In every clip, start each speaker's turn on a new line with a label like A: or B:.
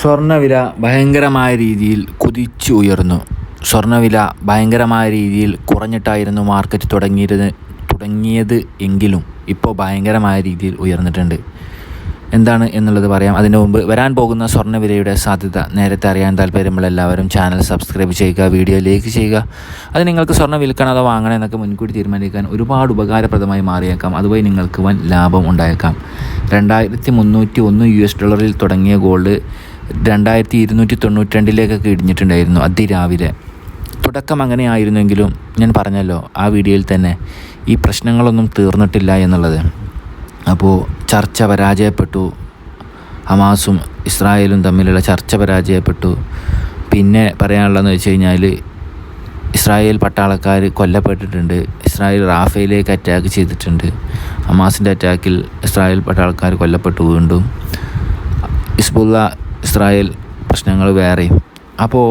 A: സ്വർണവില ഭയങ്കരമായ രീതിയിൽ കുതിച്ചു ഉയർന്നു സ്വർണവില ഭയങ്കരമായ രീതിയിൽ കുറഞ്ഞിട്ടായിരുന്നു മാർക്കറ്റ് തുടങ്ങിയത് തുടങ്ങിയത് എങ്കിലും ഇപ്പോൾ ഭയങ്കരമായ രീതിയിൽ ഉയർന്നിട്ടുണ്ട്. എന്താണ് എന്നുള്ളത് പറയാം. അതിനു മുമ്പ് വരാൻ പോകുന്ന സ്വർണവിലയുടെ സാധ്യത നേരത്തെ അറിയാൻ താല്പര്യമുള്ള എല്ലാവരും ചാനൽ സബ്സ്ക്രൈബ് ചെയ്യുക വീഡിയോ ലൈക്ക് ചെയ്യുക. അത് നിങ്ങൾക്ക് സ്വർണം വിൽക്കണം അതോ വാങ്ങണം എന്നൊക്കെ മുൻകൂട്ടി തീരുമാനിക്കാൻ ഒരുപാട് ഉപകാരപ്രദമായി മാറിയേക്കാം. അതുവഴി നിങ്ങൾക്ക് വൻ ലാഭം ഉണ്ടായേക്കാം. രണ്ടായിരത്തി മുന്നൂറ്റി ഒന്ന് യു എസ് ഡോളറിൽ തുടങ്ങിയ ഗോൾഡ് രണ്ടായിരത്തി ഇരുന്നൂറ്റി തൊണ്ണൂറ്റി രണ്ടിലേക്കൊക്കെ ഇടിഞ്ഞിട്ടുണ്ടായിരുന്നു അതിരാവിലെ. തുടക്കം അങ്ങനെയായിരുന്നെങ്കിലും ഞാൻ പറഞ്ഞല്ലോ ആ വീഡിയോയിൽ തന്നെ ഈ പ്രശ്നങ്ങളൊന്നും തീർന്നിട്ടില്ല എന്നുള്ളത്. അപ്പോൾ ചർച്ച പരാജയപ്പെട്ടു ഹമാസും ഇസ്രായേലും തമ്മിലുള്ള ചർച്ച പരാജയപ്പെട്ടു. പിന്നെ പറയാനുള്ളതെന്ന് വെച്ച് കഴിഞ്ഞാൽ ഇസ്രായേൽ പട്ടാളക്കാർ കൊല്ലപ്പെട്ടിട്ടുണ്ട് ഇസ്രായേൽ റാഫയിലേക്ക് അറ്റാക്ക് ചെയ്തിട്ടുണ്ട്. ഹമാസിന്റെ അറ്റാക്കിൽ ഇസ്രായേൽ പട്ടാളക്കാർ കൊല്ലപ്പെട്ടു വീണ്ടും. ഹിസ്ബുള്ള ഇസ്രായേൽ പ്രശ്നങ്ങൾ വേറെയും. അപ്പോൾ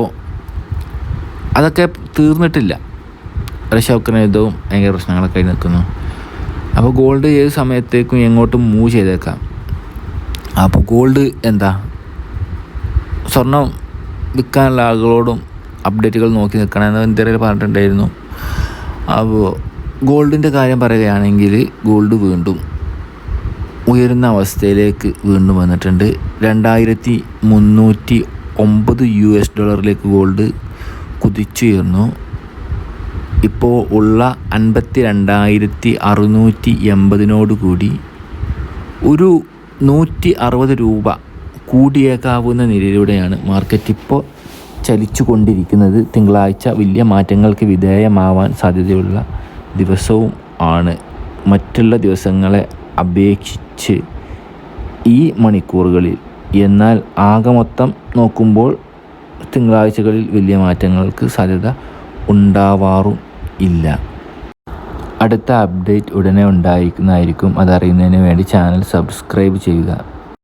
A: അതൊക്കെ തീർന്നിട്ടില്ല. റഷ്യ ഉക്രൈൻ യുദ്ധവും ഭയങ്കര പ്രശ്നങ്ങളൊക്കെ ആയി നിൽക്കുന്നു. അപ്പോൾ ഗോൾഡ് ഏത് സമയത്തേക്കും എങ്ങോട്ടും മൂവ് ചെയ്തേക്കാം. അപ്പോൾ ഗോൾഡ് എന്താ? സ്വർണം വിൽക്കാനുള്ള ആളുകളോടും അപ്ഡേറ്റുകൾ നോക്കി നിൽക്കണമെന്ന് ഇന്ത്യയിൽ പറഞ്ഞിട്ടുണ്ടായിരുന്നു. അപ്പോൾ ഗോൾഡിന്റെ കാര്യം പറയുകയാണെങ്കിൽ ഗോൾഡ് വീണ്ടും ഉയരുന്ന അവസ്ഥയിലേക്ക് വീണ്ടും വന്നിട്ടുണ്ട്. രണ്ടായിരത്തി മുന്നൂറ്റി ഒമ്പത് യു എസ് ഡോളറിലേക്ക് ഗോൾഡ് കുതിച്ചുയർന്നു. ഇപ്പോൾ ഉള്ള അൻപത്തി രണ്ടായിരത്തി അറുന്നൂറ്റി എൺപതിനോട് കൂടി ഒരു നൂറ്റി അറുപത് രൂപ കൂടിയേക്കാവുന്ന നിലയിലൂടെയാണ് മാർക്കറ്റ് ഇപ്പോൾ ചലിച്ചു കൊണ്ടിരിക്കുന്നത് തിങ്കളാഴ്ച വലിയ മാറ്റങ്ങൾക്ക് വിധേയമാവാൻ സാധ്യതയുള്ള ദിവസവും ആണ്. മറ്റുള്ള ദിവസങ്ങളെ അപേക്ഷിച്ച് ഈ മണിക്കൂറുകളിൽ. എന്നാൽ ആകെ മൊത്തം നോക്കുമ്പോൾ തിങ്കളാഴ്ചകളിൽ വലിയ മാറ്റങ്ങൾക്ക് സാധ്യത ഉണ്ടാവാറും ഇല്ല. അടുത്ത അപ്ഡേറ്റ് ഉടനെ ഉണ്ടായിരിക്കുന്നതായിരിക്കും. അതറിയുന്നതിന് വേണ്ടി ചാനൽ സബ്സ്ക്രൈബ് ചെയ്യുക.